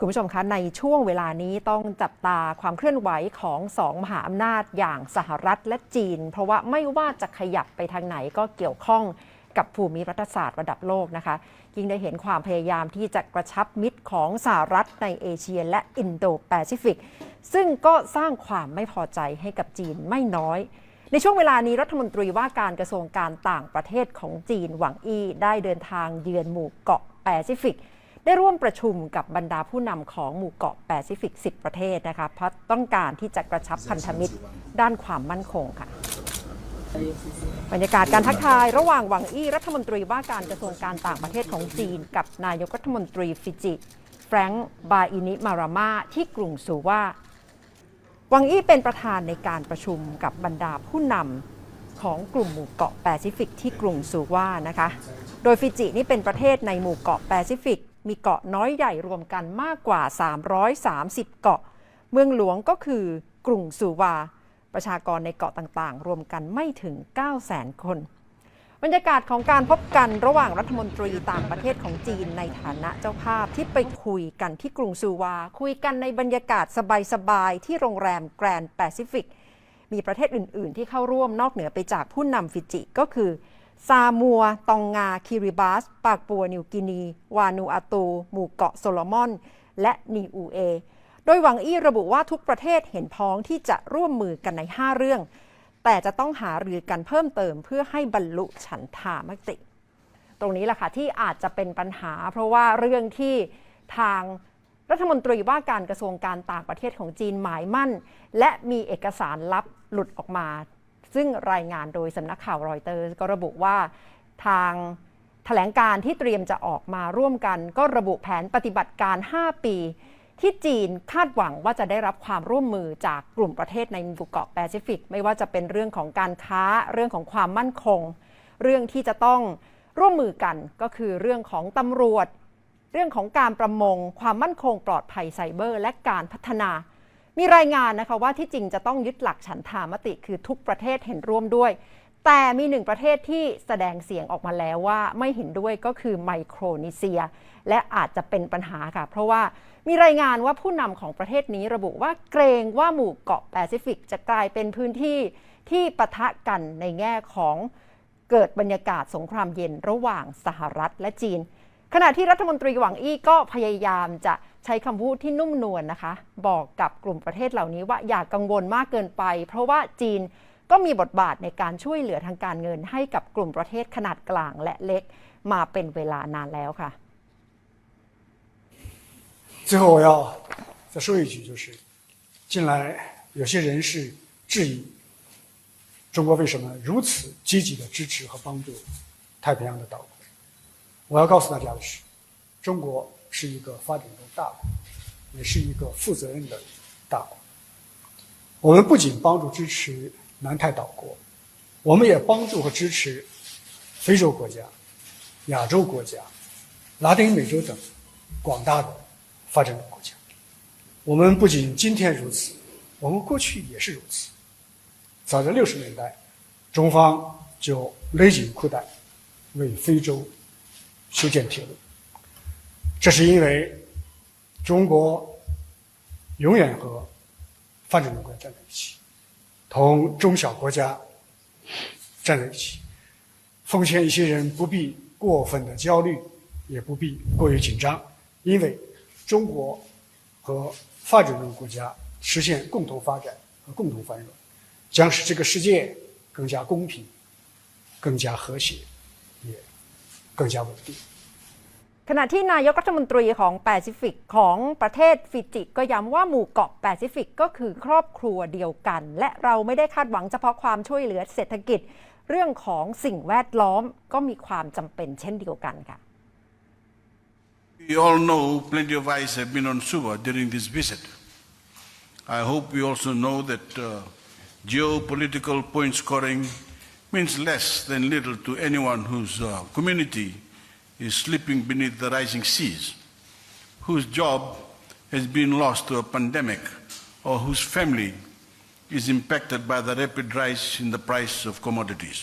คุณผู้ชมคะในช่วงเวลานี้ต้องจับตาความเคลื่อนไหวของสองมหาอำนาจอย่างสหรัฐและจีน เพราะว่าไม่ว่าจะขยับไปทางไหนก็เกี่ยวข้องกับภูมิรัฐศาสตร์ระดับโลกนะคะยิ่งได้เห็นความพยายามที่จะกระชับมิตรของสหรัฐในเอเชียและอินโดแปซิฟิก ซึ่งก็สร้างความไม่พอใจให้กับจีนไม่น้อย ในช่วงเวลานี้รัฐมนตรีว่าการกระทรวงการต่างประเทศของจีนหวังอี้ได้เดินทางเยือนหมู่เกาะแปซิฟิก ได้ร่วมประชุมกับบรรดาผู้นำของหมู่เกาะแปซิฟิก 10 ประเทศนะคะเพราะต้องการที่จะกระชับพันธมิตรด้านความมั่นคงค่ะบรรยากาศการทักทายระหว่างหวังอี้รัฐมนตรีว่าการกระทรวงการต่างประเทศของจีน กับนายกรัฐมนตรีฟิจิ แฟรงค์บาอินิมารามาที่กรุงซูว่าหวังอี้เป็นประธานในการประชุมกับบรรดาผู้นำของกลุ่มหมู่เกาะแปซิฟิกที่กรุงซูว่านะคะ โดยฟิจินี่เป็นประเทศในหมู่เกาะแปซิฟิก มีเกาะน้อยใหญ่รวมกันมากกว่า 330 เกาะ เมืองหลวงก็คือกรุงซูวา ประชากรในเกาะต่างๆ รวมกันไม่ถึง 900,000 คน บรรยากาศของการพบกันระหว่างรัฐมนตรีต่างประเทศของจีนในฐานะเจ้าภาพที่ไปคุยกันที่กรุงซูวา คุยกันในบรรยากาศสบายๆที่โรงแรมแกรนด์แปซิฟิกมีประเทศอื่น ๆ ที่เข้าร่วมนอกเหนือไปจากผู้นำฟิจิก็คือ ซามัว ตองงา คิริบัสปากปัว นิวกินี วานูอาตู หมู่เกาะโซโลมอน และนีอูเอ โดยหวังอี้ระบุว่าทุกประเทศเห็นพ้องที่จะร่วมมือกันใน 5 เรื่อง แต่จะต้องหารือกันเพิ่มเติมเพื่อให้บรรลุฉันทามติ ตรงนี้แหละค่ะที่อาจจะเป็นปัญหา เพราะว่าเรื่องที่ทางรัฐมนตรีว่าการกระทรวงการต่างประเทศของจีนหมายมั่น และมีเอกสารลับหลุดออกมา ซึ่งรายงานโดยสำนักข่าวรอยเตอร์ก็ระบุว่าทางแถลงการที่เตรียมจะออกมาร่วมกัน ก็ระบุแผนปฏิบัติการ 5 ปี ที่จีนคาดหวังว่าจะได้รับความร่วมมือจากกลุ่มประเทศในหมู่เกาะแปซิฟิก ไม่ว่าจะเป็นเรื่องของการค้าเรื่องของความมั่นคง เรื่องที่จะต้องร่วมมือกันก็คือเรื่องของตำรวจ เรื่องของการประมง ความมั่นคงปลอดภัยไซเบอร์ และการพัฒนา มีรายงานนะคะว่าที่จริงจะต้องยึดหลักฉันทามติคือทุกประเทศเห็นร่วมด้วย แต่มีหนึ่งประเทศที่แสดงเสียงออกมาแล้วว่าไม่เห็นด้วยก็คือไมโครนีเซีย และอาจจะเป็นปัญหาค่ะ เพราะว่ามีรายงานว่าผู้นำของประเทศนี้ระบุว่าเกรงว่าหมู่เกาะแปซิฟิกจะกลายเป็นพื้นที่ที่ปะทะกันในแง่ของเกิดบรรยากาศสงครามเย็นระหว่างสหรัฐและจีน ขณะที่รัฐมนตรีหวังอี้ก็พยายามจะใช้คำพูดที่นุ่มนวลนะคะ บอกกับกลุ่มประเทศเหล่านี้ว่าอย่ากังวลมากเกินไป เพราะว่าจีนก็มีบทบาทในการช่วยเหลือทางการเงินให้กับกลุ่มประเทศขนาดกลางและเล็กมาเป็นเวลานานแล้วค่ะ 最后，我要再说一句，就是近来有些人士质疑中国为什么如此积极的支持和帮助太平洋的岛国。 我要告诉大家的是，中国是一个发展中大国，也是一个负责任的大国。我们不仅帮助支持南太岛国，我们也帮助和支持非洲国家、亚洲国家、拉丁美洲等广大的发展中国家。我们不仅今天如此，我们过去也是如此。早在六十年代，中方就勒紧裤带为非洲修建铁路。这是因为中国永远和发展中国家站在一起，同中小国家站在一起。奉劝一些人不必过分的焦虑，也不必过于紧张，因为中国和发展中国家实现共同发展和共同繁荣，将使这个世界更加公平、更加和谐，也更加稳定。 ขณะที่นายกรัฐมนตรีของแปซิฟิกของประเทศฟิจิก็ย้ำว่าหมู่เกาะแปซิฟิกก็คือครอบครัวเดียวกัน และเราไม่ได้คาดหวังเฉพาะความช่วยเหลือเศรษฐกิจ เรื่องของสิ่งแวดล้อมก็มีความจำเป็นเช่นเดียวกันค่ะ We all know plenty of eyes have been on Suva during this visit. I hope we also know that uh, geopolitical point scoring means less than little to anyone whose uh, community is slipping beneath the rising seas, whose job has been lost to a pandemic, or whose family is impacted by the rapid rise in the price of commodities.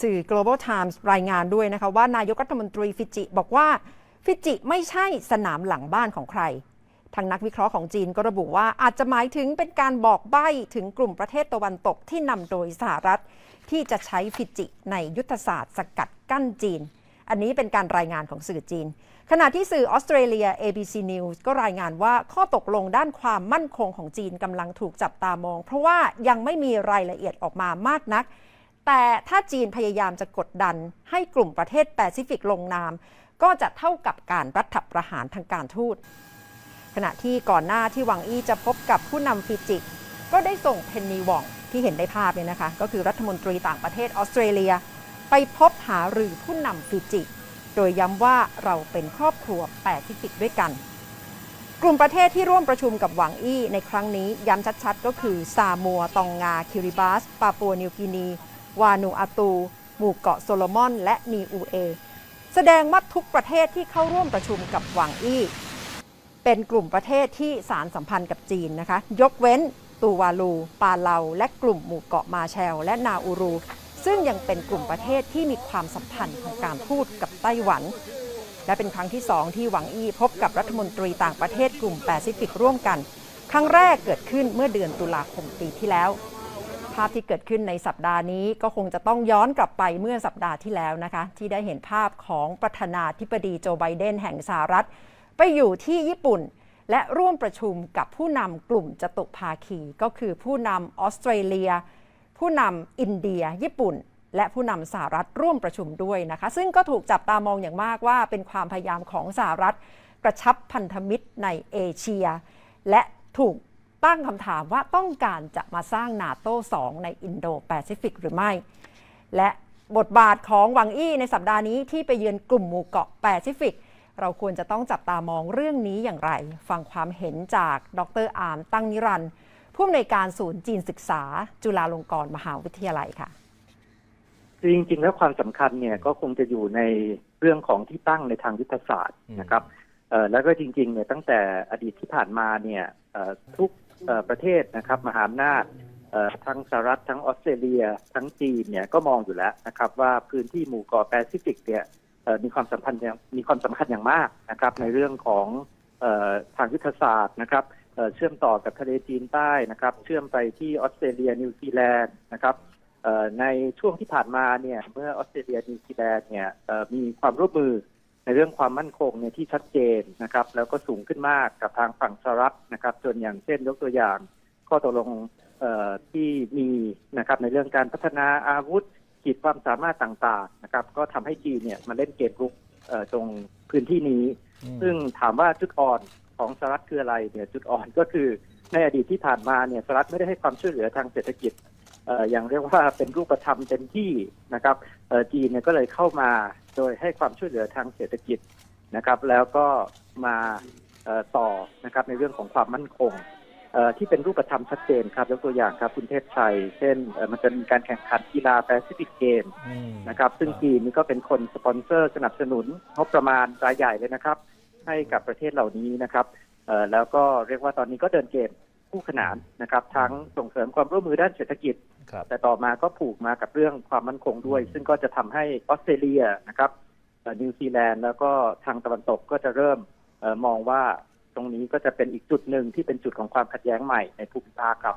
สื่อ Global Times รายงานด้วยนะคะว่านายกรัฐมนตรีฟิจิ บอกว่า ฟิจิไม่ใช่สนามหลังบ้านของใคร ทางนักวิเคราะห์ของจีนก็ระบุว่าอาจจะหมายถึงเป็นการบอกใบ้ถึงกลุ่มประเทศตะวันตกที่นำโดยสหรัฐ ที่จะใช้ฟิจิในยุทธศาสตร์สกัดกั้นจีน อันนี้เป็นการรายงานของสื่อจีน ขณะที่สื่อออสเตรเลีย ABC News ก็รายงานว่าข้อตกลงด้านความมั่นคงของจีนกำลังถูกจับตามอง เพราะว่ายังไม่มีรายละเอียดออกมามากนัก แต่ถ้าจีนพยายามจะกดดันให้กลุ่มประเทศแปซิฟิกลงนาม ก็จะเท่ากับการรัฐประหารทางการทูตขณะที่ก่อนหน้าที่หวังอี้จะพบกับผู้นำฟิจิ ก็ได้ส่งเพนนีวองที่เห็นในภาพเนี่ยนะคะ ก็คือรัฐมนตรีต่างประเทศออสเตรเลีย ไปพบหารือผู้นำฟิจิ โดยย้ำว่าเราเป็นครอบครัวแปซิฟิกด้วยกัน กลุ่มประเทศที่ร่วมประชุมกับหวังอี้ในครั้งนี้ย้ำชัดๆ ก็คือ ซามัว ตองงา คิริบัสปาปัวนิวกินี วานูอาตู หมู่เกาะโซโลมอน และนีอูเอ แสดงว่าทุกประเทศที่เข้าร่วมประชุมกับหวังอี้เป็นกลุ่มประเทศที่สารสัมพันธ์กับจีนนะคะ ยกเว้น ตูวาลู ปาเลา และกลุ่มหมู่เกาะมาแชล และนาอูรู ซึ่งยังเป็นกลุ่มประเทศที่มีความสัมพันธ์ทางการทูตกับไต้หวัน และเป็นครั้งที่สองที่หวังอี้พบกับรัฐมนตรีต่างประเทศกลุ่มแปซิฟิกร่วมกัน ครั้งแรกเกิดขึ้นเมื่อเดือนตุลาคมปีที่แล้ว ภาพที่เกิดขึ้นในสัปดาห์นี้ก็คงจะต้องย้อนกลับไปเมื่อสัปดาห์ที่แล้วนะคะ ที่ได้เห็นภาพของประธานาธิบดีโจไบเดนแห่งสหรัฐ ไปอยู่ที่ญี่ปุ่น และร่วมประชุมกับผู้นำกลุ่มจตุภาคี ก็คือผู้นำออสเตรเลีย ผู้นำอินเดีย ญี่ปุ่น และผู้นำสหรัฐร่วมประชุมด้วยนะคะ ซึ่งก็ถูกจับตามองอย่างมากว่าเป็นความพยายามของสหรัฐ กระชับพันธมิตรในเอเชีย และถูกตั้งคำถามว่าต้องการจะมาสร้างนาโต้2ในอินโดแปซิฟิกหรือไม่ และบทบาทของหวังอี้ในสัปดาห์นี้ที่ไปเยือนกลุ่มหมู่เกาะแปซิฟิก เราควรจะต้องจับตามองเรื่องนี้อย่างไร ฟังความเห็นจากดรอาร์มตั้งนิรันดร์ผู้อำนวยการศูนย์จีนศึกษา จุฬาลงกรณ์มหาวิทยาลัยค่ะคือจริงๆแล้วความสำคัญเนี่ยก็คงจะอยู่ในเรื่องของที่ตั้งในทางยุทธศาสตร์นะครับเอ่อแล้วก็จริงๆเนี่ยตั้งแต่อดีตที่ผ่านมาเนี่ยเอ่อทุกเอ่อประเทศนะครับมหาอำนาจเอ่อทั้งสหรัฐทั้งออสเตรเลีย ทั้งจีนเนี่ยก็มองอยู่แล้วนะครับว่าพื้นที่หมู่เกาะแปซิฟิกเนี่ยเอ่อ มีความสำคัญอย่างมีความสำคัญอย่างมากนะครับในเรื่องของเอ่อทางยุทธศาสตร์นะครับเอ่อเชื่อมต่อกับทะเลจีนใต้นะครับ เชื่อมไปที่ออสเตรเลียนิวซีแลนด์นะครับเอ่อในช่วงที่ผ่านมาเนี่ยเมื่อออสเตรเลียนิวซีแลนด์เนี่ยเอ่อมีความร่วมมือในเรื่องความมั่นคงเนี่ยที่ชัดเจนนะครับ แล้วก็สูงขึ้นมากกับทางฝั่งสหรัฐนะครับจนอย่างเช่นยกตัวอย่างข้อตกลงเอ่อที่มีนะครับในเรื่องการพัฒนาอาวุธ ขีดความสามารถต่างๆนะครับ ก็ทำให้จีนเนี่ยมาเล่นเกมรุกเอ่อตรงพื้นที่นี้ ซึ่งถามว่าจุดอ่อนของสหรัฐคืออะไรเนี่ยจุดอ่อนก็คือในอดีตที่ผ่านมาเนี่ยสหรัฐไม่ได้ให้ความช่วยเหลือทางเศรษฐกิจเอ่ออย่างเรียกว่าเป็นรูปธรรมเต็มที่นะครับเอ่อจีนเนี่ยก็เลยเข้ามาโดยให้ความช่วยเหลือทางเศรษฐกิจนะครับ แล้วก็มาเอ่อต่อนะครับในเรื่องของความมั่นคงเอ่อ ที่เป็นรูปธรรมชัดเจนครับยกตัวอย่างครับคุณเทพชัย เช่นเอ่อมันจะมีการแข่งขันกีฬาแปซิฟิกเกมอืมนะครับซึ่งจีนนี่ก็เป็นคนสปอนเซอร์สนับสนุนงบประมาณรายใหญ่เลยนะครับ ให้กับประเทศเหล่านี้นะครับเอ่อแล้วก็เรียกว่าตอนนี้ก็เดินเกมคู่ขนานนะครับ ทั้งส่งเสริมความร่วมมือด้านเศรษฐกิจครับแต่ต่อมาก็ผูกมากับเรื่องความมั่นคงด้วย ซึ่งก็จะทำให้ออสเตรเลียนะครับเอ่อนิวซีแลนด์แล้วก็ทางตะวันตกก็จะเริ่มเออมองว่า ตรงนี้ก็จะเป็นอีกจุดหนึ่งที่เป็นจุดของความขัดแย้งใหม่ในภูมิภาคครับ